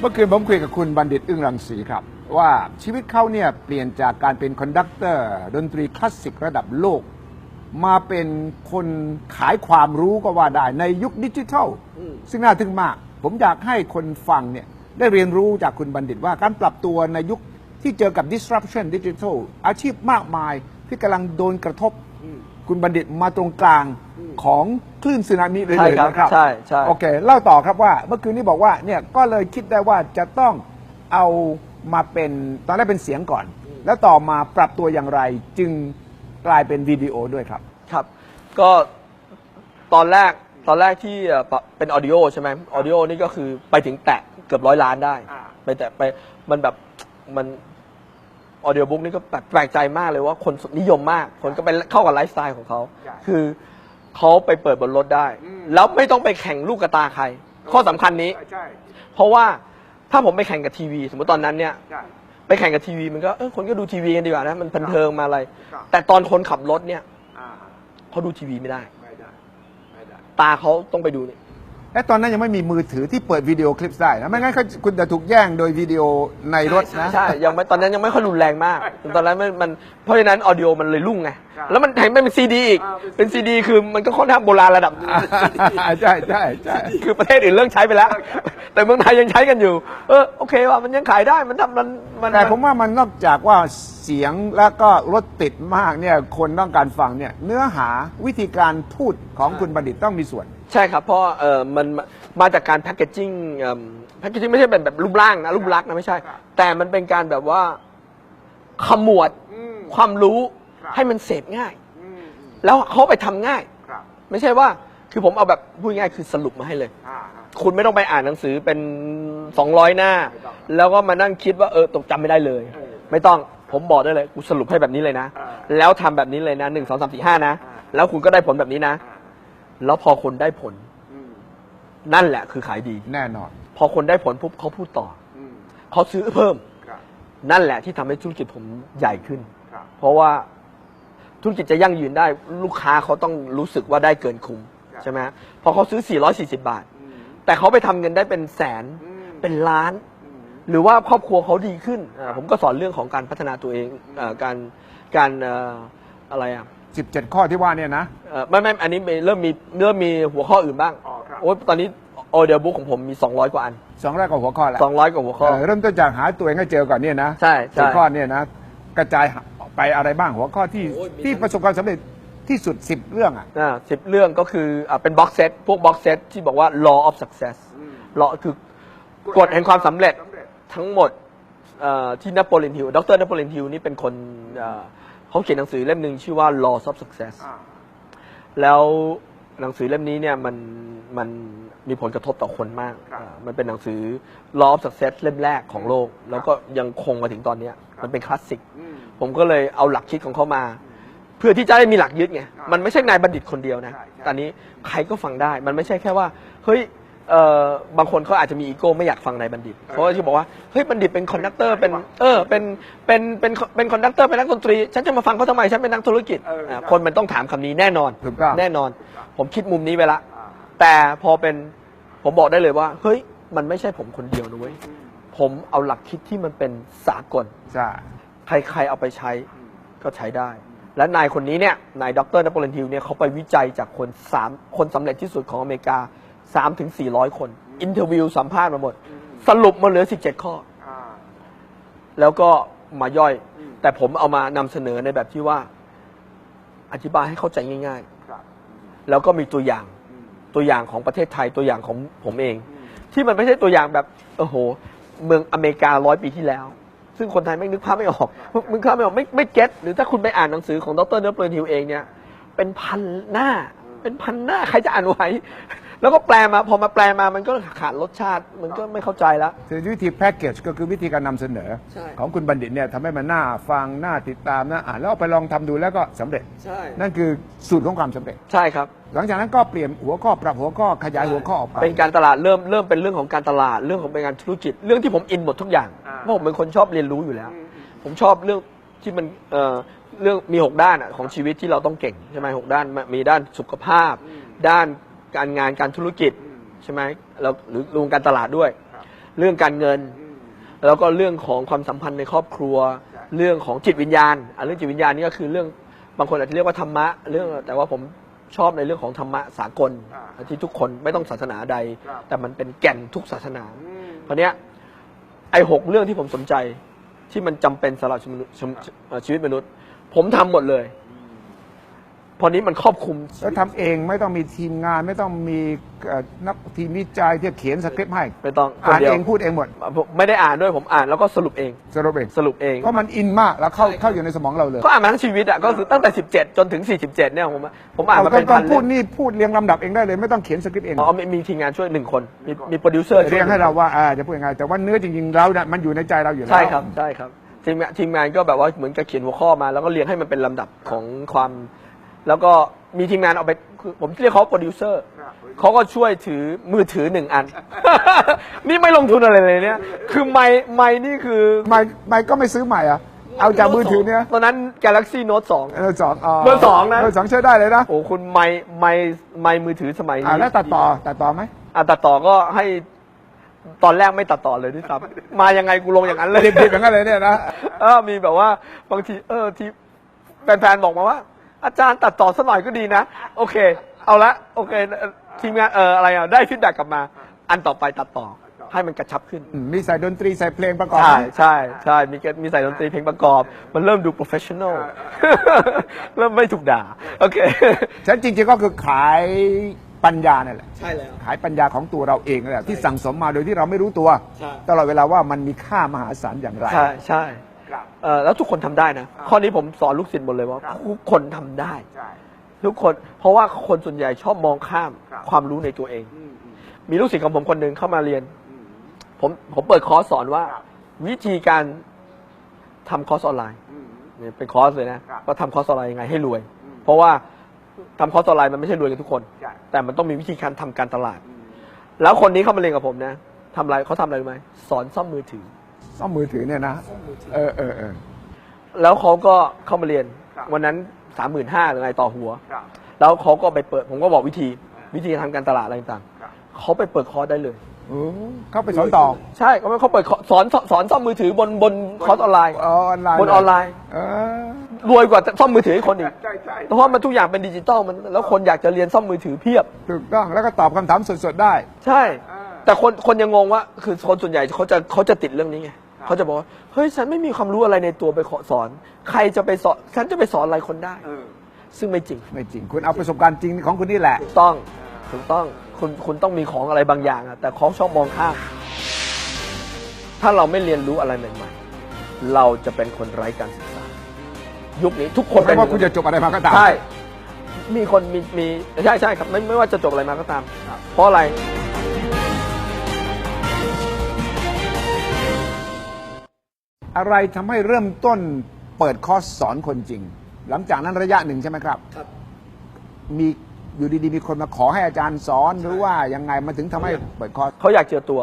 เมื่อคืนผมคุยกับคุณบัณฑิตอึ้งรังสีครับ ว่าชีวิตเขาเนี่ยเปลี่ยนจากการเป็นคอนดักเตอร์ ดนตรีคลาสสิกระดับโลก มาเป็นคนขายความรู้ก็ว่าได้ในยุคดิจิทัล ซึ่งน่าทึ่งมาก ผมอยากให้คนฟังเนี่ยได้เรียนรู้จากคุณบัณฑิตว่าการปรับตัวในยุคที่เจอกับ disruption ดิจิทัลอาชีพมากมายที่กำลังโดนกระทบ คุณบัณฑิตมาตรงกลางของคลื่นสึนามิเลยใช่ครับนะครับใช่ใช่ โอเคเล่าต่อครับว่าเมื่อคืนนี้บอกว่าเนี่ยก็เลยคิดได้ว่าจะต้องเอามาเป็นตอนแรกเป็นเสียงก่อน แล้วต่อมาปรับตัวอย่างไรจึงกลายเป็นวิดีโอด้วยครับ ครับก็ตอนแรกตอนแรกที่เอ่อปะเป็นออดิโอใช่ไหมออดิโอนี่ก็คือไปถึงแตะเกือบร้อยล้านได้อ่าไปแต่ไปมันแบบมัน ออดิโอบุ๊กนี่ก็แบบแปลกใจมากเลยว่าคนนิยมมาก คนก็ไปเข้ากับไลฟ์สไตล์ของเขา ใช่คือเขาไปเปิดบนรถได้ อืม แล้วไม่ต้องไปแข่งลูกกระตาใคร ข้อสำคัญนี้ ใช่ เพราะว่าถ้าผมไปแข่งกับทีวี สมมติตอนนั้นเนี่ย ใช่ ไปแข่งกับทีวีมันก็เออคนก็ดูทีวีกันดีกว่านะมันบันเทิงมาอะไร ครับ แต่ตอนคนขับรถเนี่ยอ่าเขาดูทีวีไม่ได้ ไม่ได้ ไม่ได้ ตาเขาต้องไปดูนี่ และตอนนั้นยังไม่มีมือถือที่เปิดวิดีโอคลิปได้นะไม่งั้นเขาคุณจะถูกแย่งโดยวิดีโอในรถนะ ใช่ยังไม่ตอนนั้นยังไม่ค่อยรุนแรงมาก ตอนนั้นมันมันเพราะฉะนั้นออดิโอมันเลยรุ่งไงครับแล้วมันแถมไม่เป็นซีดีอีกอ่าเป็เป็นนซีดีคือมันก็ค่อนข้างโบราณระดับหนึ่งใช่ใช่ใช่คือประเทศอื่นเลิกใช้ไปแล้ว แต่เมืองไทยยังใช้กันอยู่ เออโอเคว่ามันยังขายได้มันทำมันมันแต่ผมว่ามันนอกจากว่าเสียงแล้วก็รถติดมากเนี่ยคนต้องการฟังเนี่ยเนื้อหาวิธีการพูดของคุณบัณฑิตต้องมีส่วนใช่ครับ เพราะเออมันมามาจากการแพคเกจจิ้งแพคเกจจิ้งไม่ใช่เป็นแบบรูปร่างนะรูปลักษณ์นะไม่ใช่ ครับ แต่มันเป็นการแบบว่าขมวดอืม ความรู้ครับ ให้มันเสพง่ายแล้วเขาไปทำง่าย ครับ ไม่ใช่ว่าคือผมเอาแบบพูดง่ายๆคือสรุปมาให้เลย อ่าคุณไม่ต้องไปอ่านหนังสือเป็น 200 หน้า ไม่ต้องแล้วก็มานั่งคิดว่าเออตกจำไม่ได้เลย เออไม่ต้องผมบอกได้เลยกูสรุปให้แบบนี้เลยนะ อ่าแล้วทำแบบนี้เลยนะหนึ่งสองสามสี่ห้านะ อ่าแล้วคุณก็ได้ผลแบบนี้นะ แล้วพอคนได้ผลนั่นแหละคือขายดี แน่นอน พอคนได้ผลปุ๊บเขาพูดต่อ อืมเขาซื้อเพิ่ม ครับนั่นแหละที่ทำให้ธุรกิจผมใหญ่ขึ้น ครับเพราะว่าธุรกิจจะยั่งยืนได้ลูกค้าเขาต้องรู้สึกว่าได้เกินคุ้มครับใช่ไหมพอเขาซื้อ 440 บาท อืมแต่เขาไปทำเงินได้เป็นแสนอืมเป็นล้าน อืม หรือว่าครอบครัวเขาดีขึ้นอ่าผมก็สอนเรื่องของการพัฒนาตัวเองอาการการเอ่ออะไรอะ สิบเจ็ดข้อที่ว่าเนี่ยนะ เอ่อไม่ไม่อันนี้เริ่มมีเริ่มมีหัวข้ออื่นบ้างอ๋อครับ โอ้ยตอนนี้ออเดียบุ๊กของผมมี 200 กว่าอัน สองแรกกับหัวข้อแหละ200 กว่าหัวข้อ เออเริ่มต้นจากหาตัวเองให้เจอก่อนเนี่ยนะใช่ใช่สิบข้อเนี่ยนะ กระจายไปอะไรบ้างหัวข้อที่โอ้ยมีที่ประสบความสำเร็จที่สุดสิบเรื่องอะ อ่าสิบเรื่องก็คืออ่าเป็นบ็อกเซตพวกบ็อกเซตที่บอกว่า law of success อืม law คือกฎแห่งความสำเร็จทั้งหมดเอ่อที่นโปเลียนฮิลดรนโปเลียนฮิลนี่เป็นคนเอ่อ เขาเขียนหนังสือเล่มหนึ่งชื่อว่า law of success อ่าแล้วหนังสือเล่มนี้เนี่ยมันมันมีผลกระทบต่อคนมากครับอ่ามันเป็นหนังสือ law of success เล่มแรกของโลก แล้วก็ยังคงมาถึงตอนเนี้ยครับมันเป็นคลาสสิก อืม ผมก็เลยเอาหลักคิดของเขามา เพื่อที่จะได้มีหลักยึดไง ครับมันไม่ใช่นายบัณฑิตคนเดียวนะ ใช่ใช่ ตอนนี้ใครก็ฟังได้ มันไม่ใช่แค่ว่า เฮ้ย เอ่อบางคนเขาอาจจะมีอีโก้ไม่อยากฟังนายบัณฑิตเพราะว่าที่บอกว่าเฮ้ยบัณฑิตเป็นคอนดักเตอร์เป็นเออเป็นเป็นเป็นเป็นคอนดักเตอร์เป็นนักดนตรี ฉันจะมาฟังเขาทำไมฉันเป็นนักธุรกิจเออใช่าคนมันต้องถามคำนี้แน่นอนถูกต้อง แน่นอน ผมคิดมุมนี้ไปละอ่าแต่พอเป็นผมบอกได้เลยว่า เฮ้ยมันไม่ใช่ผมคนเดียวนะเว้ยอืมผมเอาหลักคิดที่มันเป็นสากล ใช่ ใครๆเอาไปใช้ก็ใช้ได้ และนายคนนี้เนี่ยนายดรนโปเลียนฮิลเนี่ยเขาไปวิจัยจากคนสามคนสำเร็จที่สุดของอเมริกา 3ถึง400 คน อินเทอร์วิวสัมภาษณ์มาหมด สรุปมาเหลือ 17 ข้อ อ่า แล้วก็มาย่อย อืม แต่ผมเอามานำเสนอในแบบที่ว่า อธิบายให้เข้าใจง่าย ครับๆ แล้วก็มีตัวอย่างอืมตัวอย่างของประเทศไทยตัวอย่างของผมเอง อืมที่มันไม่ใช่ตัวอย่างแบบโอ้โห เมืองอเมริการ้อยปีที่แล้ว ซึ่งคนไทยไม่นึกภาพไม่ออกมึงภาพไม่ออกไม่ไม่เก็ตหรือถ้าคุณไปอ่านหนังสือของดรเนอร์เปลนฮิวเองเนี่ย เป็นพันหน้า เป็นพันหน้า ใครจะอ่านไหว แล้วก็แปลมาพอมาแปลมามันก็ขาดรสชาติมันก็ไม่เข้าใจแล้วคือวิธีแพ็กเกจก็คือวิธีการนำเสนอ ใช่ ของคุณบัณฑิตเนี่ยทำให้มันน่าฟังน่าติดตามน่าอ่านแล้วเอาไปลองทำดูแล้วก็สำเร็จ ใช่นั่นคือสูตรของความสำเร็จ ใช่ครับ หลังจากนั้นก็เปลี่ยนหัวข้อปรับหัวข้อขยายหัวข้อออกไป เป็นการตลาดเริ่มเริ่มเป็นเรื่องของการตลาดเรื่องของเป็นการธุรกิจเรื่องที่ผมอินหมดทุกอย่างอ่าเพราะผมเป็นคนชอบเรียนรู้อยู่แล้ว ผมชอบเรื่องที่มันเอ่อเรื่องมีหกด้านอะของชีวิตที่เราต้องเก่งใช่ไหมหกด้านมีด้านสุขภาพ ด้าน การงานการธุรกิจใช่ไหมแล้วหรือรวมการตลาดด้วย เรื่องการเงิน แล้วก็เรื่องของความสัมพันธ์ในครอบครัว เรื่องของจิตวิญญาณอะเรื่องจิตวิญญาณนี่ก็คือเรื่องบางคนอาจจะเรียกว่าธรรมะเรื่องแต่ว่าผมชอบในเรื่องของธรรมะสากลที่ทุกคนไม่ต้องศาสนาใด แต่มันเป็นแก่นทุกศาสนาเพราะเนี้ยไอ้หกเรื่องที่ผมสนใจที่มันจำเป็นสำหรับชีวิตมนุษย์เอ่อชีวิตมนุษย์ผมทำหมดเลยเพอนี้มันครอบคลุมแล้วทำเองไม่ต้องมีทีมงานไม่ต้องมีเอ่อนักทีมวิจัยที่เขียนสคริปต์ให้ไม่ต้องคนอ่านเดียวเองพูดเองหมดผมไม่ได้อ่านด้วยผมอ่านแล้วก็สรุปเอง สรุปเองสรุปเอง เพราะมันอินมากแล้วเข้าเข้าอยู่ในสมองเราเลยก็อ่านมาทั้งชีวิตอะก็คือตั้งแต่ 17 จนถึง 47 เนี่ยผมผมอ่านมาตอเป็นนตอพันนพูดเล่มนี่พูดเรียงลำดับเองได้เลยไม่ต้องเขียนสคริปต์เองอ๋อมีมีทีมงานช่วยหนึ่งคน มีมีโปรดิวเซอร์ช่วยเรียงให้เราว่าอ่าจะพูดยังไงแต่ว่าเนื้อจริงๆเราเนี่ยมันอยู่ในใจเราอยู่แล้ว ใช่ครับใช่ครับทีมงานทีมงานก็แบบว่าเหมือนกับเขียนหัวข้อมาแล้วก็เรียงให้มันเป็นลำดับของความ แล้วก็มีทีมงานเอาไปคือผมเรียกเขาโปรดิวเซอร์เขาก็ช่วยถือมือถือหนึ่งอัน นี่ไม่ลงทุนอะไรเลยเนี่ย คือไม้ไม้นี่คือไม่ไม่ก็ไม่ซื้อใหม่อะ เอาจากมือถือเนี่ยตอนนั้น Galaxy Note 2เออสองอ๋อเบอร์สองนะเบอร์สองใช้ได้เลยนะ โอ้คุณไม้ไม้ไม้มือถือสมัยอ่านี้แล้วตัดต่อตัดต่อไหมอะตัดต่อก็ให้ตอนแรกไม่ตัดต่อเลยด้วยซ้ำมายังไงกูลงอย่างนั้นเลยดิบๆอย่างนั้นเลยเนี่ยนะเออมีแบบว่าบางทีเออที่แฟนๆบอกมาว่า อาจารย์ตัดต่อสักหน่อยก็ดีนะ โอเค เอาละ โอเคเอ่อทีมงานเอออะไรอะได้ฟีดแบ็กกลับมา อันต่อไปตัดต่อให้มันกระชับขึ้น อืมมีใส่ดนตรีใส่เพลงประกอบใช่ไหมใช่ใช่มีแกมีใส่ดนตรีเพลงประกอบ มันเริ่มดูโปรเฟชชั่นอลเริ่มไม่ถูกด่า โอเค ฉันจริงๆก็คือขายปัญญาเนี่ยแหละ ใช่แล้ว ขายปัญญาของตัวเราเองนั่นแหละที่สั่งสมมาโดยที่เราไม่รู้ตัว ใช่ ตลอดเวลาว่ามันมีค่ามหาศาลอย่างไร ใช่ใช่ เออแล้วทุกคนทำได้นะข้อนี้ผมสอนลูกศิษย์หมดเลยว่าทุกคนทำได้ทุกคนเพราะว่าคนส่วนใหญ่ชอบมองข้ามความรู้ในตัวเองมีลูกศิษย์ของผมคนหนึ่งเข้ามาเรียนผมผมเปิดคอร์สสอนว่าวิธีการทำคอร์สออนไลน์เนี่ยเป็นคอร์สเลยนะว่าทำคอร์สออนไลน์ยังไงให้รวยเพราะว่าทำคอร์สออนไลน์มันไม่ใช่รวยกันทุกคน ใช่แต่มันต้องมีวิธีการทำการตลาดแล้วคนนี้เข้ามาเรียนกับผมนะทำอะไรเขาทำอะไรรู้ไหมสอนซ่อมมือถือ ซ่อมมือถือเนี่ยนะเออเออเออแล้วเขาก็เข้ามาเรียนวันนั้นสามหมื่นห้าหรือไงต่อหัวแล้วเขาก็ไปเปิด ผมก็บอกวิธี วิธีทำการตลาดอะไรต่างๆเขาไปเปิดคอร์สได้เลยโอ้เข้าไปสอนต่อใช่เขาเขาเปิดคอร์สสอนสอนซ่อมมือถือบนบนคอร์สออนไลน์ อ๋อออนไลน์บนออนไลน์ เออ รวยกว่าซ่อมมือถือให้คนอีก ใช่ใช่เพราะว่ามันทุกอย่างเป็นดิจิตอลมันแล้วคนอยากจะเรียนซ่อมมือถือเพียบ ถูกต้องแล้วก็ตอบคำถามสดๆได้ ใช่แต่คนคนยังงงว่า คือคนส่วนใหญ่เขาจะเขาจะติดเรื่องนี้ไง เขาจะบอกว่าเฮ้ยฉันไม่มีความรู้อะไรในตัวไปขอสอน ใครจะไปสอนฉันจะไปสอนอะไรคนได้ซึ่งไม่จริงไม่จริง คุณเอาประสบการณ์จริงของคุณนี่แหละ ถูกต้องถูกต้องคุณคุณต้องมีของอะไรบางอย่างอะแต่เขาชอบมองข้ามถ้าเราไม่เรียนรู้อะไรใหม่ๆเราจะเป็นคนไร้การศึกษา ยุคนี้ทุกคนไม่เป็นว่าคุณจะจบอะไรมาก็ตาม ใช่ มีคนมีมีใช่ใช่ครับไม่ไม่ว่าจะจบอะไรมาก็ตาม เพราะอะไร อะไรทำให้เริ่มต้นเปิดคอร์สสอนคนจริง หลังจากนั้นระยะหนึ่งใช่ไหมครับ ครับ มีอยู่ดีๆ มีคนมาขอให้อาจารย์สอนหรือว่ายังไงมันถึงทำให้เปิดคอร์ส เขาอยากเจอตัว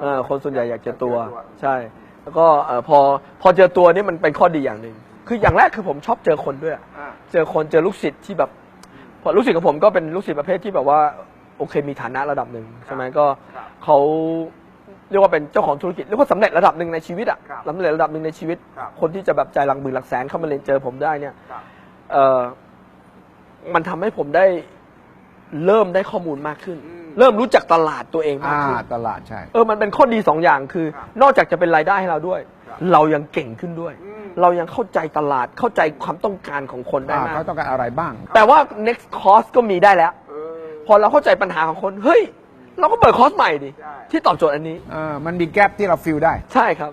เออคนส่วนใหญ่อยากเจอตัว ใช่ แล้วก็เอ่อพอพอเจอตัวนี่มันเป็นข้อดีอย่างหนึ่ง คืออย่างแรกคือผมชอบเจอคนด้วยเจอคนเจอลูกศิษย์ที่แบบพอลูกศิษย์ของผมก็เป็นลูกศิษย์ประเภทที่แบบว่า โอเคมีฐานะระดับหนึ่งใช่ไหมก็เขา เรียกว่าเป็นเจ้าของธุรกิจเรียกว่าสำเร็จระดับหนึ่งในชีวิตอะครับสำเร็จระดับหนึ่งในชีวิต ครับ คนที่จะแบบใจายหลักหมื่นหลักแสนเข้ามาเรียนเจอผมได้เนี่ยครับ เออมันทำให้ผมได้เริ่มได้ข้อมูลมากขึ้นเริ่มรู้จักตลาดตัวเองมากอ่าขึ้น ตลาดใช่ เออ มันเป็นข้อดีสองอย่างคือนอกจากจะเป็นรายได้ให้เราด้วยเรายังเก่งขึ้นด้วยเรายังเข้าใจตลาด เข้าใจความต้องการของคนได้อ่ามาเขากต้องการอะไรบ้าง แต่ว่า next course ก็มีได้แล้วพอเราเข้าใจปัญหาของคน เฮ้ย เราก็เปิดคอร์สใหม่ดิที่ตอบโจทย์อันนี้อ่ามันมีแกลบที่เราฟิลได้ ใช่ครับ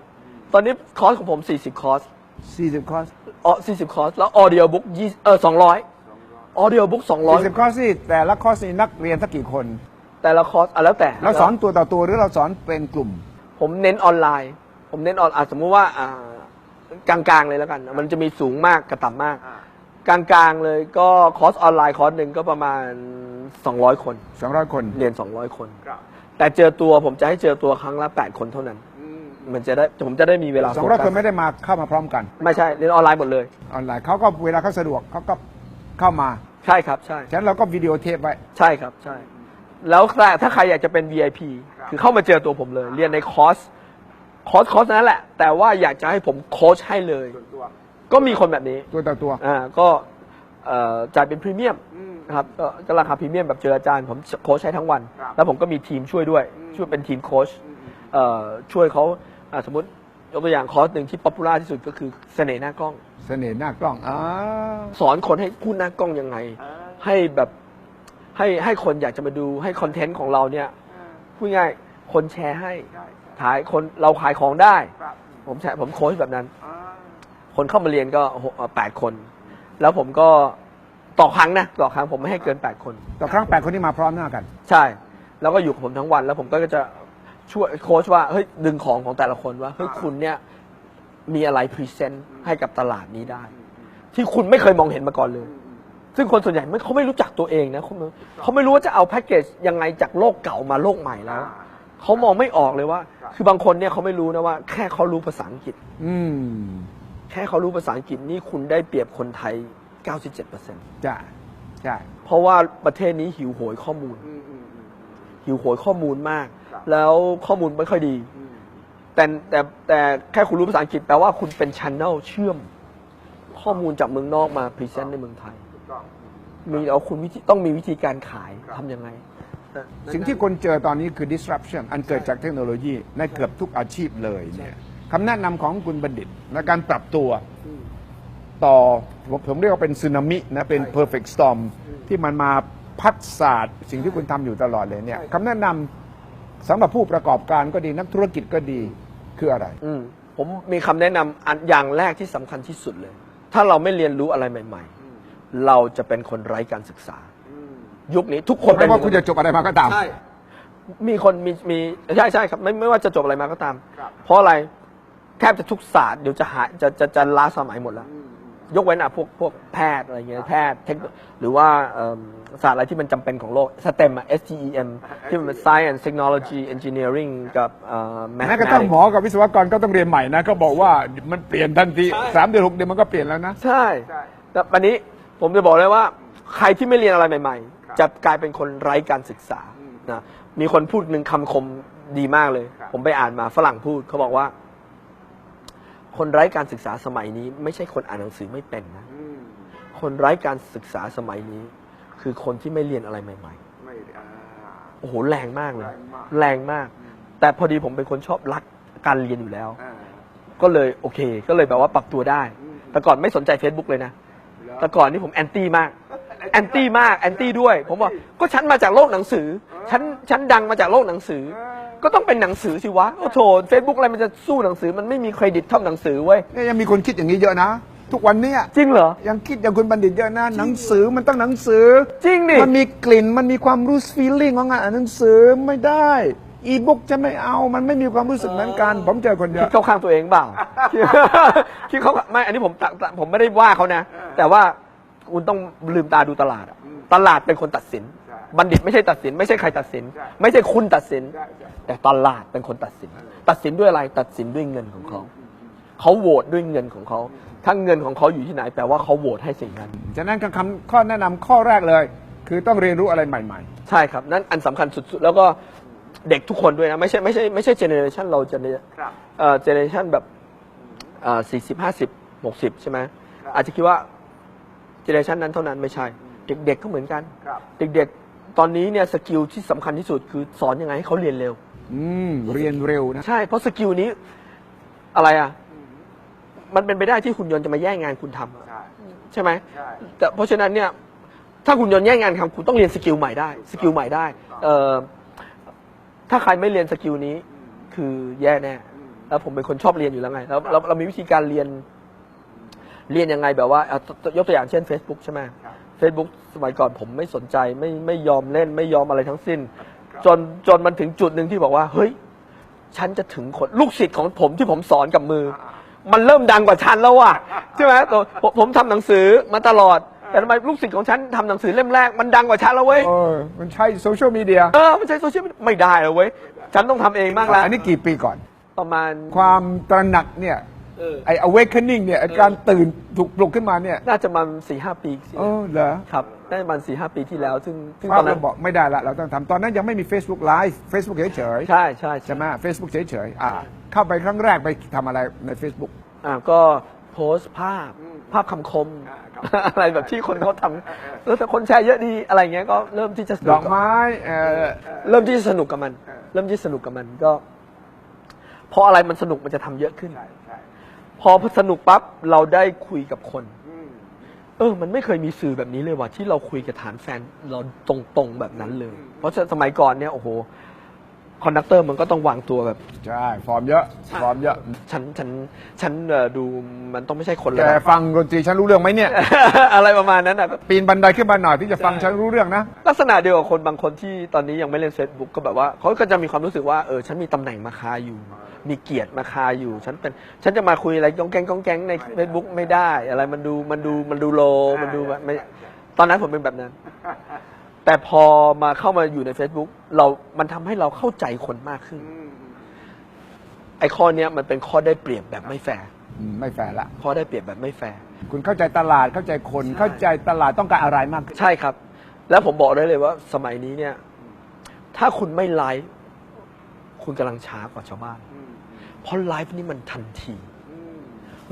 ตอนนี้คอร์สของผม 40 คอร์ส40 คอร์สอ๋อ40 คอร์ส แล้ว audio book 20เออ200 audio book 40 คอร์สนี่แต่ละคอร์สนี่นักเรียนสักกี่คน 200 แต่ละคอร์สอะแล้วแต่เราสอนตัวต่อตัวหรือเราสอนเป็นกลุ่ม ผมเน้นออนไลน์ ผมเน้นออนอะสมมุติว่าอ่ากลางๆเลยแล้วกัน มันจะมีสูงมากกับต่ำมาก กลางๆเลยก็คอร์สออนไลน์คอร์สหนึ่งก็ประมาณ 200 คน200คน เรียน 200 คนแต่เจอตัวผมจะให้เจอตัวครั้งละ 8 คนเท่านั้นมันจะได้ผมจะได้มีเวลา200โฟกัสคนไม่ได้มาเข้ามาพร้อมกันไม่ใช่เรียนออนไลน์หมดเลย ออนไลน์เขาก็เวลาเขาสะดวกเขาก็เข้ามา ใช่ครับใช่ ฉะนั้นเราก็วิดีโอเทปไว้ ใช่ครับใช่ แล้วถ้าถ้าใครอยากจะเป็น VIP คือเข้ามาเจอตัวผมเลย เรียนในคอร์สคอร์สคอร์สนั้นแหละ แต่ว่าอยากจะให้ผมโค้ชให้เลยก็มีคนแบบนี้ตัวต่อตัว อ่าก็เอ่อจ่ายเป็นพรีเมียมนะ ครับก็ก็ราคาพรีเมียมแบบเจออาจารย์ผมโค้ชให้ทั้งวัน ครับ แล้วผมก็มีทีมช่วยด้วย ช่วยเป็นทีมโค้ชเอ่อช่วยเขาอ่าสมมติยกตัวอย่างคอร์สหนึ่งที่ป๊อปปูล่าที่สุดก็คือเสน่ห์หน้ากล้อง เสน่ห์หน้ากล้องอ่าสอนคนให้พูดหน้ากล้องยังไง ให้แบบให้ให้คนอยากจะมาดูให้คอนเทนต์ของเราเนี่ยพูดง่ายคนแชร์ให้ขายคนเราขายของได้ ผมแชร์ผมโค้ชแบบนั้น คนเข้ามาเรียนก็หกเอ่อแปดคน แล้วผมก็ ต่อครั้งนะต่อครั้งผมไม่ให้เกินแปดคน ต่อครั้งแปดคนที่มาพร้อมหน้ากัน ใช่ แล้วก็อยู่กับผมทั้งวันแล้วผมก็จะช่วยโค้ชว่าเฮ้ยดึงของของแต่ละคนว่าเฮ้ยคุณเนี่ยมีอะไรพรีเซนต์ให้กับตลาดนี้ได้ ที่คุณไม่เคยมองเห็นมาก่อนเลย ซึ่งคนส่วนใหญ่ไม่เขาไม่รู้จักตัวเองนะเขาไม่เขาไม่รู้ว่าจะเอาแพ็กเกจยังไงจากโลกเก่ามาโลกใหม่แล้ว เขามองไม่ออกเลยว่า คือบางคนเนี่ยเขาไม่รู้นะว่า แค่เขารู้ภาษาอังกฤษ อืม แค่เขารู้ภาษาอังกฤษนี่คุณได้เปรียบคนไทย 97%ใช่ใช่เพราะว่าประเทศนี้หิวโหยข้อมูลหิวโหยข้อมูลมากแล้วข้อมูลไม่ค่อยดีแต่แต่แต่แค่คุณรู้ภาษาอังกฤษแปลว่าคุณเป็นชันแนลเชื่อม ข้อมูลจากเมืองนอกมาพรีเซนต์ในเมืองไทยมีเอาคุณวิธีต้องมีวิธีการขายทำยังไง สิ่งที่คนเจอตอนนี้คือ disruption อันเกิดจากเทคโนโลยีในเกือบทุกอาชีพเลยเนี่ยคำแนะนำของคุณบัณฑิตในการปรับตัว ต่อผมผมเรียกว่าเป็นสึนามินะเป็น perfect storm ที่มันมาพัดศาสตร์สิ่งที่คุณทำอยู่ตลอดเลยเนี่ยคำแนะนำสำหรับผู้ประกอบการก็ดีนักธุรกิจก็ดีคืออะไร อืมผมมีคำแนะนำอันอย่างแรกที่สำคัญที่สุดเลย ถ้าเราไม่เรียนรู้อะไรใหม่ ๆ เราจะเป็นคนไร้การศึกษา ยุคนี้ทุกคนไม่ว่าคุณจะจบอะไรมาก็ตาม ใช่ มีคนมีมีใช่ใช่ครับไม่ไม่ว่าจะจบอะไรมาก็ตาม ครับ เพราะอะไรแทบจะทุกศาสตร์เดี๋ยวจะหาจะจะจะล้าสมัยหมดแล้ว ยกเว้นอะพวกพวกแพทย์อะไรเงี้ยแพทย์เทคโนหรือว่าเอิ่มศาสตร์อะไรที่มันจำเป็นของโลกสเต็มอะ S T E M ที่มันเป็น Science Technology Engineering กับเอ่อ แม้กระทั่ง Mathematics หมอกับวิศวกรก็ต้องเรียนใหม่นะก็บอกว่ามันเปลี่ยนทันทีใช่สามเดือนหกเดือนมันก็เปลี่ยนแล้วนะ ใช่ แต่วันนี้ผมจะบอกเลยว่า ใครที่ไม่เรียนอะไรใหม่ ๆ จะกลายเป็นคนไร้การศึกษานะมีคนพูดหนึ่งคำคมดีมากเลยครับผมไปอ่านมาฝรั่งพูดเขาบอกว่า คนไร้การศึกษาสมัยนี้ ไม่ใช่คนอ่านหนังสือไม่เป็นนะคนไร้การศึกษาสมัยนี้ คือคนที่ไม่เรียนอะไรใหม่ๆโอ้โหแรงมากเลยแรงมากแรงมากแต่พอดีผมเป็นคนชอบรักการเรียนอยู่แล้วก็เลยโอเค ก็เลยแบบว่าปรับตัวได้แต่ก่อนไม่สนใจ Facebook เลยนะแต่ก่อนนี่ผมแอนตี้มาก แอนตี้มาก แอนตี้ด้วย ผมบอกก็ฉันมาจากโลกหนังสือ ฉัน ฉันดังมาจากโลกหนังสือ ก็ต้องเป็นหนังสือสิวะโอ้โถเฟซบุ๊กอะไรมันจะสู้หนังสือมันไม่มีเครดิตเท่าหนังสือเว้ยเนี่ยยังมีคนคิดอย่างนี้เยอะนะ ทุกวันเนี้ยจริงเหรอ ยังคิดอย่างคุณบัณฑิตเยอะนะหนังสือมันต้องหนังสือจริงดิ มันมีกลิ่นมันมีความรู้ feeling ของงานอ่านหนังสือไม่ได้อีบุ๊กจะไม่เอามันไม่มีความรู้สึกเหมือนกันผมเจอคนเยคิดอะ เข้าข้างตัวเองเปล่า คิดเขาไม่อันนี้ผมตตผมไม่ได้ว่าเขานะ แต่ว่าคุณต้องลืมตาดูตลาดอะตลาดเป็นคนตัดสินใช่ บัณฑิตไม่ใช่ตัดสิน ไม่ใช่ใครตัดสินใช่ไม่ใช่คุณตัดสินใช่ใช่แต่ตลาดเป็นคนตัดสิน ตัดสินด้วยอะไรตัดสินด้วยเงินของเขาเขาโหวตด้วยเงินของเขาถ้าเงินของเขาอยู่ที่ไหนแปลว่าเขาโหวตให้สิ่งนั้นฉะนั้นคำข้อแนะนำข้อแรกเลย คือต้องเรียนรู้อะไรใหม่ใช่ครับ นั่นอันสำคัญสุดๆ แล้วก็เด็กทุกคนด้วยนะ ไม่ใช่ไม่ใช่ไม่ใช่เจเนอเรชันเราจะเนี่ยครับเอ่อเจเนอเรชันแบบสี่สิบห้าสิบหกสิบใช่ไหมอาจจะคิดว่าเจเนอเรชันนั้นเท่านั้นไม่ใช่ เด็กๆก็เหมือนกันๆครับเด็กๆ ตอนนี้เนี่ยสกิลที่สำคัญที่สุดคือสอนยังไงให้เขาเรียนเร็ว อืมเรียนเร็วนะใช่ เพราะสกิลนี้อะไรอะ มันเป็นไปได้ที่หุ่นยนต์จะมาแย่งงานคุณทำใช่ใช่ไหม ใช่แต่เพราะฉะนั้นเนี่ยถ้าคุณยนต์แย่งงานทำคุณต้องเรียนสกิลใหม่ได้สกิลใหม่ได้เอ่อถ้าใครไม่เรียนสกิลนี้คือแย่แน่แล้วผมเป็นคนชอบเรียนอยู่แล้วไงแล้วเราเรามีวิธีการเรียน เรียนยังไงแบบว่าอะยกตัวอย่างเช่น Facebook ใช่ไหม Facebook สมัยก่อนผมไม่สนใจไม่ไม่ยอมเล่นไม่ยอมอะไรทั้งสิ้น จนจนมันถึงจุดหนึ่งที่บอกว่า เฮ้ย ฉันจะถึงคนลูกศิษย์ของผมที่ผมสอนกับมือ มันเริ่มดังกว่าฉันแล้วว่ะใช่ไหมตัวผมผมทำหนังสือมาตลอดแต่ทำไมลูกศิษย์ของฉันทำหนังสือเล่มแรกมันดังกว่าฉันแล้วเว้ยเออมันใช้โซเชียลมีเดียเออมันใช้โซเชียลไม่ได้แล้วเว้ยฉันต้องทำเองบ้างละอันนี้กี่ปีก่อน ประมาณความตระหนักเนี่ย เออ ไอ้ awakening เนี่ยไอ้การตื่นถูกปลุกขึ้นมาเนี่ยน่าจะมาสี่ห้าปีที่เอแล้วอเหรอครับน่าจะมาสี่ห้าปีที่แล้ว ซึ่งซึ่งภาตพอนนั้เรานบอกไม่ได้ละเราต้องทำตอนนั้นยังไม่มี Facebook Live Facebook เฉยเฉยๆใช่ใช่ใช่ไหม Facebook เฉยเฉยๆอ่า เข้าไปครั้งแรกไปทำอะไรใน Facebook อ่าก็โพสต์ภาพภาพคำคม อะไรแบบที่คนเขาทำแล้วแต่คนแชร์เยอะดีอะไรเงี้ยก็เริ่มที่จะสดนุอกไม้เอ่อเริ่มที่จะสนุกกับมัน เริ่มที่สนุกกับมันก็พออะไรมันสนุกมันจะทำเยอะขึ้น พอสนุกปั๊บเราได้คุยกับคน เออ มันไม่เคยมีสื่อแบบนี้เลยว่ะที่เราคุยกับฐานแฟนเราตรงๆแบบนั้นเลย เพราะสมัยก่อนเนี่ยโอ้โหคอนดักเตอร์มันก็ต้องวางตัวแบบ ใช่ ฟอร์มเยอะ ฟอร์มเยอะ ฉันฉันฉันเอ่อดูมันต้องไม่ใช่คนแกแล้ว ฟังดนตรีฉันรู้เรื่องไหมเนี่ย อะไรประมาณนั้นอะ ปีนบันไดขึ้นมาหน่อยที่จะฟังฉันรู้เรื่องนะ ลักษณะเดียวกับคนบางคนที่ตอนนี้ยังไม่เล่น Facebook ก็แบบว่าเขาก็จะมีความรู้สึกว่าเออฉันมีตำแหน่งมาคาอยู่ มีเกียรติมาคาอยู่ ฉันเป็น ฉันจะมาคุยอะไรก้องแกงก้องแกงใน Facebook ไม่ได้ อะไรมันดูมันดูมันดูโลมันดูไม่ตอนนั้นผมเป็นแบบนั้น แต่พอมาเข้ามาอยู่ใน Facebook เรา มันทำให้เราเข้าใจคนมากขึ้น ไอ้ข้อเนี้ยมันเป็นข้อได้เปรียบแบบไม่แฟร์ อืมไม่แฟร์ละ ข้อได้เปรียบแบบไม่แฟร์ คุณเข้าใจตลาดเข้าใจคนเข้าใจตลาดต้องการอะไรมากขึ้นใช่ครับ แล้วผมบอกได้เลยว่าสมัยนี้เนี่ย ถ้าคุณไม่ไลฟ์คุณกำลังช้ากว่าชาวบ้าน เพราะไลฟ์นี่มันทันที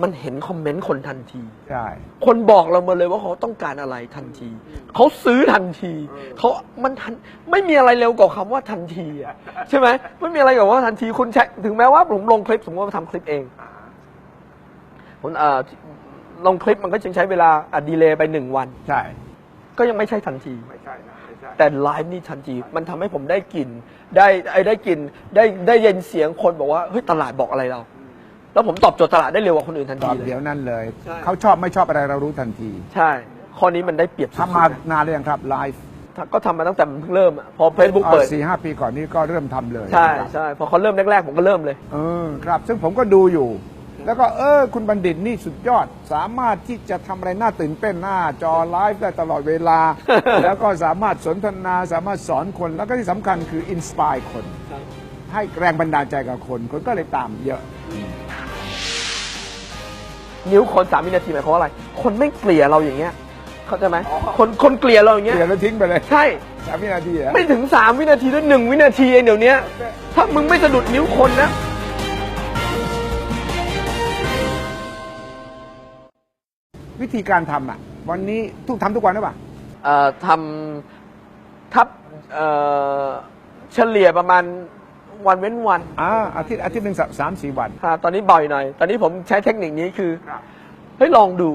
มันเห็นคอมเมนต์คนทันที ใช่ คนบอกเรามาเลยว่าเขาต้องการอะไรทันที เขาซื้อทันที เขามันทันไม่มีอะไรเร็วกว่าคำว่าทันทีอะใช่ไหมไม่มีอะไรกว่าว่าทันทีคุณใช้ถึงแม้ว่าผมลงคลิปสมมติว่าทำคลิปเองผมเอ่อลงคลิปมันก็จึงใช้เวลาอะดีเลย์ไปหนึ่งวัน ใช่ ก็ยังไม่ใช่ทันที ไม่ใช่นะไม่ใช่แต่ไลฟ์นี่ทันที มันทำให้ผมได้กลิ่น ได้ไอ้ได้กลิ่น ได้ได้ยินเสียงคนบอกว่า เฮ้ย ตลาดบอกอะไรเรา แล้วผมตอบโจทย์ตลาดได้เร็วกว่าคนอื่นทันตทีอบเลยเดี๋ยวนั้นเลย ใช่ เขาชอบไม่ชอบอะไรเรารู้ทันทีใช่ ข้อนี้มันได้เปรียบสุดทำมานานหรือยังครับไลฟ์ๆก็ทำมาตั้งแต่มันเพิ่งเริ่มอะพอเฟซบุ๊กเปิด สี่ห้าปีก่อนนี้ก็เริ่มทำเลยใช่ครับใช่พอเขาเริ่มแรกๆผมก็เริ่มเลย เออครับ ซึ่งผมก็ดูอยู่ แล้วก็เออคุณบัณฑิตนี่สุดยอด สามารถที่จะทำอะไรน่าตื่นเต้นหน้าจอไลฟ์ได้ตลอดเวลา แล้วก็สามารถสนทนาสามารถสอนคน แล้วก็ที่สำคัญคืออินสปายคน ให้แรงบันดาลใจกับคน คนก็เลยตามเยอะ นิ้วคนสามวินาทีหมายความว่าอะไร คนไม่เกลี่ยเราอย่างเงี้ย เข้าใจไหมคนคนเกลี่ยเราอย่างเงี้ยเดี๋ยวแล้วทิ้งไปเลยใช่สามวินาทีเหรอไม่ถึงสามวินาทีด้วยหนึ่งวินาทีเองเดี๋ยวนี้ถ้ามึงไม่สะดุดนิ้วคนนะ วิธีการทำอะ วันนี้ทุกทำทุกวันหรือเปล่าเอ่อทำทับเอ่อเฉลี่ยประมาณวันเว้นวันอ่าอาทิตย์อาทิตย์หนึ่งสามสามสี่วัน อ่าตอนนี้บ่อยหน่อย ตอนนี้ผมใช้เทคนิคนี้คือเฮ้ยลองดู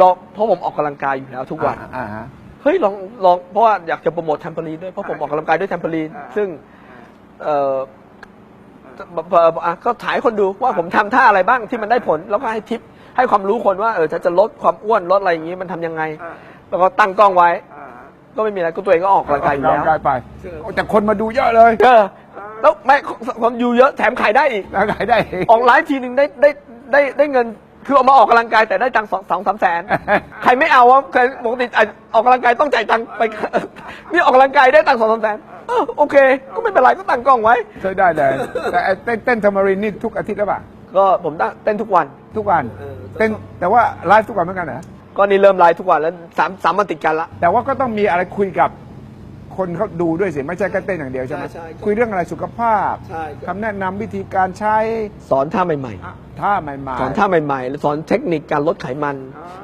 ลองเพราะผมออกกำลังกายอยู่แล้วทุกวัน อ่าอ่าฮะ เฮ้ยลองลองเพราะว่าอยากจะโปรโมทแทมเปอรีนด้วยเพราะผมออกกำลังกายด้วยแทมเปอรีนซึ่งเอ่อเอ่ออะก็ถ่ายให้คนดูว่าผมทำท่าอะไรบ้างที่มันได้ผลแล้วก็ให้ทิป ให้ความรู้คนว่าเออถ้าจะลดความอ้วนลดอะไรอย่างนี้มันทำยังไงแล้วก็ตั้งกล้องไว้ก็ไม่มีอะไรก็ตัวเองก็ออกกำลังกายอยู่แล้วกำลังกายไปแต่คนมาดูเยอะเลยเออแล้วไม่ความอยู่เยอะแถมขายได้อีก แล้วขายได้เอง ออกไลฟ์ทีหนึ่งได้ได้ได้ได้เงินคือเอามาออกกำลังกายแต่ได้ตังค์สองสองสามแสน ใครไม่เอาวะใครปกติอะออกกำลังกายต้องจ่ายตังค์ไป นี่ออกกำลังกายได้ตังค์สองสามแสนเออโอเค ก็ไม่เป็นไรก็ตั้งกล้องไว้ ใช้ได้เลยแต่ไอ้เต้นเต้นทามารินนี่ทุกอาทิตย์แล้วป่ะ ก็ผมตั้งเต้นทุกวัน ทุกวันเออ เต้นแต่ว่าไลฟ์ทุกวันเหมือนกันเหรอก็นี่เริ่มไลฟ์ทุกวันแล้วสามสามวันติดกันละ แต่ว่าก็ต้องมีอะไรคุยกับคนเขาดูด้วยสิไม่ใช่แค่เต้นอย่างเดียวใช่ไหมใช่ใช่คุยเรื่องอะไรสุขภาพใช่ คำแนะนำวิธีการใช้สอนท่าใหม่อะท่าใหม่ๆสอนท่าใหม่ๆแล้วสอนเทคนิคการลดไขมัน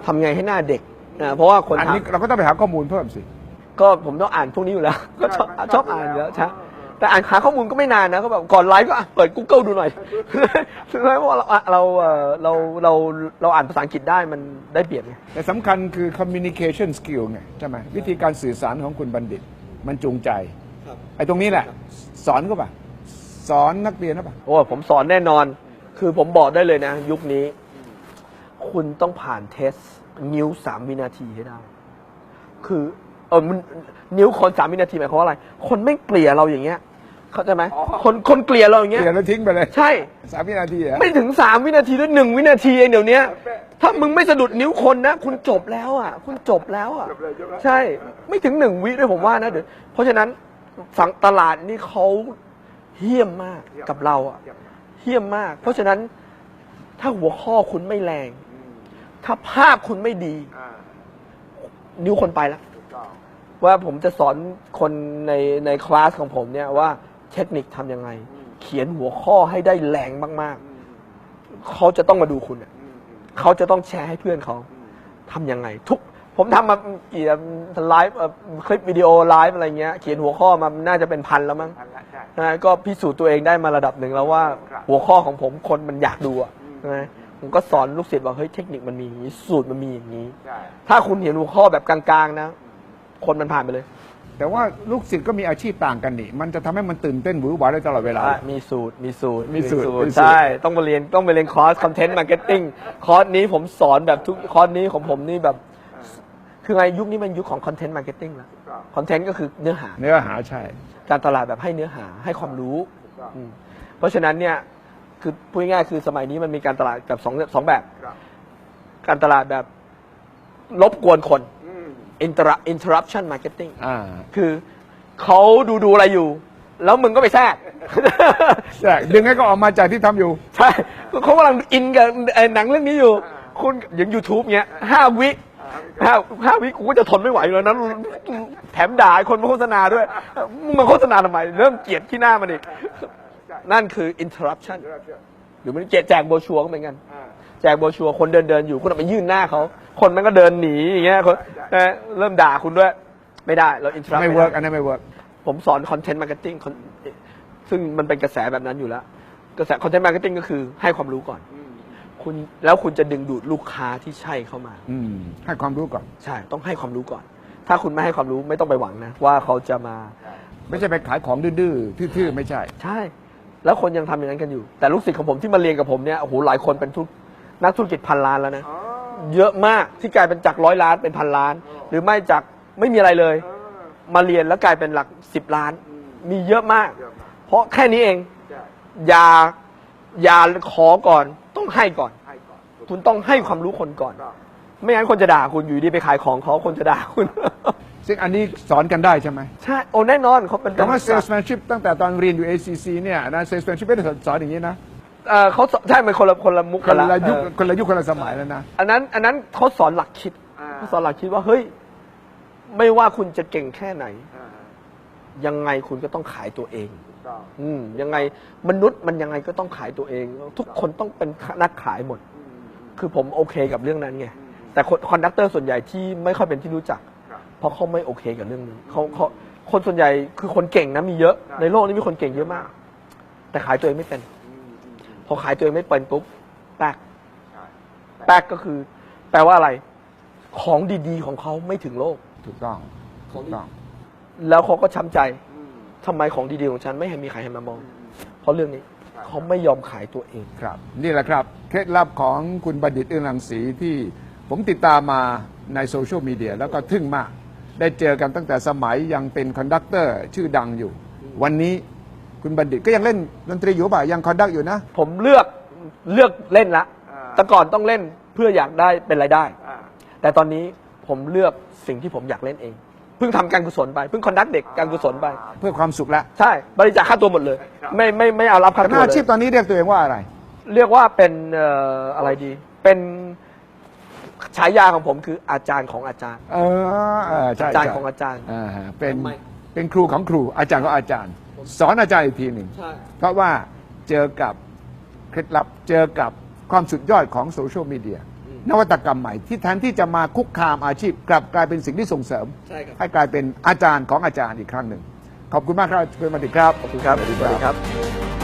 ทำไงให้หน้าเด็กนะเพราะว่าคนอันทำนี้เราก็ต้องไปหาข้อมูลเพิ่มสิ ก็ผมต้องอ่านพวกนี้อยู่แล้ว ก็ชอบใช่ชอบอ่านอยู่แล้วใช่ แต่อ่านหาข้อมูลก็ไม่นานนะก็แบบก่อนไลฟ์ก็อะเปิด Google ดูหน่อยถึงแม้ว่าเราเราเอ่อเราเราเราอ่านภาษาอังกฤษได้มันได้เปรียบไง แต่สำคัญคือ communication skill ไงใช่ไหมวิธีการสื่อสารของคุณบัณฑิต มันจูงใจไอ้ตรงนี้แหละ สอนก็ป่ะ สอนนักเรียนหรือเปล่าโอ้ผมสอนแน่นอน คือผมบอกได้เลยนะ ยุคนี้ คุณต้องผ่านเทส นิ้วสามวินาทีให้ได้ คือเออมัน นิ้วคนสามวินาทีหมายความว่าอะไร คนไม่เกลี่ยเราอย่างเงี้ย เข้าใจไหมคนคนเกลี่ยเราอย่างเงี้ยเรียนแล้วทิ้งไปเลยใช่ สามวินาทีเหรอไม่ถึงสามวินาทีด้วยหนึ่งวินาทีเองเดี๋ยวนี้ถ้ามึงไม่สะดุดนิ้วคนนะ คุณจบแล้วอะ คุณจบแล้วอะ ใช่ ไม่ถึงหนึ่งวิด้วยผมว่านะเดี๋ยวเพราะฉะนั้นสังตลาดนี่เขาเฮี้ยมมากกับเราอะเฮี้ยมมาก เพราะฉะนั้นถ้าหัวข้อคุณไม่แรง ถ้าภาพคุณไม่ดี นิ้วคนไปแล้ว ว่าผมจะสอนคนในในคลาสของผมเนี่ยว่าเทคนิคทำยังไง เขียนหัวข้อให้ได้แรงมากๆ เขาจะต้องมาดูคุณอะเขาจะต้องแชร์ให้เพื่อนเขาทำยังไง ทุกผมทำมากี่ไลฟ์เอ่อคลิปวิดีโอไลฟ์อะไรเงี้ยเขียนหัวข้อมาน่าจะเป็นพันแล้วมั้งนะก็พิสูจน์ตัวเองได้มาระดับหนึ่งแล้วว่าครับหัวข้อของผมคนมันอยากดูอะนะผมก็สอนลูกศิษย์ว่าเฮ้ยเทคนิคมันมีอย่างนี้สูตรมันมีอย่างนี้ ถ้าคุณเห็นหัวข้อแบบกลางๆนะ คนมันผ่านไปเลยแต่ว่าลูกศิษย์ก็มีอาชีพต่างกันนี่ มันจะทำให้มันตื่นเต้นหวือหวาได้ตลอดเวลา อะมีสูตร มีสูตร มีสูตรมีสูตร ใช่ ต้องมาเรียน ต้องไปเรียนคอร์สคอนเทนต์มาร์เก็ตติ้ง คอร์สนี้ผมสอนแบบทุก คอร์สนี้ของผมนี่แบบ คือไงยุคนี้มันยุคของคอนเทนต์มาร์เก็ตติ้งแล้ว คอนเทนต์ก็คือเนื้อหา เนื้อหาใช่ การตลาดแบบให้เนื้อหา ให้ความรู้อืมเพราะฉะนั้นเนี่ย คือพูดง่ายๆคือสมัยนี้มันมีการตลาดแบบสองสองแบบ การตลาดแบบรบกวนคน Inter- interruption marketing อ่าคือเขาดูดูอะไรอยู่ แล้วมึงก็ไปแทรก ใช่ดึงให้ก็ออกมาจากที่ทำอยู่ ใช่เขากำลังอินกับไอ้หนังเรื่องนี้อยู่ คุณอย่าง YouTube เนี้ยห้าวิห้าห้าวิกูก็จะทนไม่ไหวแล้วนั้นแถมด่าไอ้คนมาโฆษณาด้วยมึงมาโฆษณาทำไม เริ่มเกลียดที่หน้ามันอีก นั่นคือ interruption หรือมันแจกแจกโบรชัวร์ก็เหมือนกัน แจกโบรชัวร์คนเดินเดินๆอยู่คุณเอาไปยื่นหน้าเขา คนมันก็เดินหนีอย่างเงี้ยคนเอ่อเริ่มด่าคุณด้วย ไม่ได้เรา interrupt ไม่ด้เวิร์กอันนั้นไม่เวิร์กผมสอนคอนเทนต์มาร์เก็ตติ้งซึ่งมันเป็นกระแสแบบนั้นอยู่แล้ว กระแสคอนเทนต์มาร์เก็ตติ้งก็คือให้ความรู้ก่อนคุณแล้วคุณจะดึงดูดลูกค้าที่ใช่เข้ามา อืมให้ความรู้ก่อน ใช่ ต้องให้ความรู้ก่อน ถ้าคุณไม่ให้ความรู้ไม่ต้องไปหวังนะ ว่าเขาจะมา ไม่ใช่ไปขายของดื้อๆทื่อๆไม่ใช่ ใช่ แล้วคนยังทำอย่างนั้นกันอยู่ แต่ลูกศิษย์ของผมที่มาเรียนกับผมเนี่ยโอ้โหหลายคนเป็นทุกนักธุรกิจพันล้านแล้วนะ เยอะมากที่กลายเป็นจากร้อยล้านเป็นพันล้าน หรือไม่จากไม่มีอะไรเลย มาเรียนแล้วกลายเป็นหลักสิบล้าน มีเยอะมาก เพราะแค่นี้เองอย่าอย่าขอก่อนต้องให้ก่อน คุณต้องให้ความรู้คนก่อน ไม่งั้นคนจะด่าคุณอยู่ดีไปขายของเขาคนจะด่าคุณ ซึ่งอันนี้สอนกันได้ใช่ไหมใช่โอ้แน่นอนเขาเป็นแต่ว่า salesmanship ตั้งแต่ตอนเรียนอยู่ ACC เนี่ยนะ salesmanship ไม่ได้สอนอย่างนี้นะ เอ่อเขาสอนใช่มันคนละคนละมุกคกันนละยุคเออคนละยุคคนละสมัยแล้วนะ อันนั้น อันนั้นเขาสอนหลักคิดเขาสอนหลักคิดว่าเฮ้ย ไม่ว่าคุณจะเก่งแค่ไหน ยังไงคุณก็ต้องขายตัวเอง อืมยังไงมนุษย์มันยังไงก็ต้องขายตัวเอง ทุกคนต้องเป็นนักขายหมด คือผมโอเคกับเรื่องนั้นไงแต่คนคอนดักเตอร์ส่วนใหญ่ที่ไม่ค่อยเป็นที่รู้จัก เพราะเขาไม่โอเคกับเรื่องนี้เขาเขาคนส่วนใหญ่คือคนเก่งนะมีเยอะ ในโลกนี้มีคนเก่งเยอะมาก แต่ขายตัวเองไม่เป็น พอขายตัวเองไม่เป็นปุ๊บแป๊กแป๊กก็คือ แปลว่าอะไร ของดีๆของเขาไม่ถึงโลก ถูกต้องถูกต้อง แล้วเขาก็ช้ำใจทำไมของดีๆของฉันไม่เห็นมีใครให้มามอง เพราะเรื่องนี้เขาไม่ยอมขายตัวเองครับ นี่แหละครับ เคล็ดลับของคุณบัณฑิตเอื้องรังสีที่ผมติดตามมาในโซเชียลมีเดียแล้วก็ทึ่งมาก ได้เจอกันตั้งแต่สมัยยังเป็นคอนดักเตอร์ชื่อดังอยู่ วันนี้ คุณบัณฑิตก็ยังเล่นดนตรีอยู่ป่ะยังคอนดักอยู่นะ ผมเลือกเลือกเล่นละแต่ก่อนต้องเล่นเพื่ออยากได้เป็นรายได้แต่ตอนนี้ผมเลือกสิ่งที่ผมอยากเล่นเอง เพิ่งทำการกุศลไป เพิ่งคอนดักเด็กการกุศลไป เพื่อความสุขแล้วใช่ บริจาคค่าตัวหมดเลยไม่ไม่ไม่เอารับค่าแต่หตัวน้าเลอาชีพยตอนนี้เรียกตัวเองว่าอะไร เรียกว่าเป็นเอ่ออะไรดี เป็นฉายาของผมคืออาจารย์ของอาจารย์ เออเออใช่อาจารย์ใช่ของอาจารย์ อ่าฮะเป็นทำไม เป็นครูของครูอาจารย์ของอาจารย์ สอนอาจารย์อีกทีหนึ่ง ใช่ เพราะว่าเจอกับเคล็ดลับเจอกับความสุดยอดของโซเชียลมีเดียนวัตกรรมใหม่ที่แทนที่จะมาคุกคามอาชีพ กลับกลายเป็นสิ่งที่ส่งเสริม ใช่ครับ ให้กลายเป็นอาจารย์ของอาจารย์อีกครั้งหนึ่ง ขอบคุณมากครับคุณบัณฑิตครับ ขอบคุณครับ สวัสดีครับ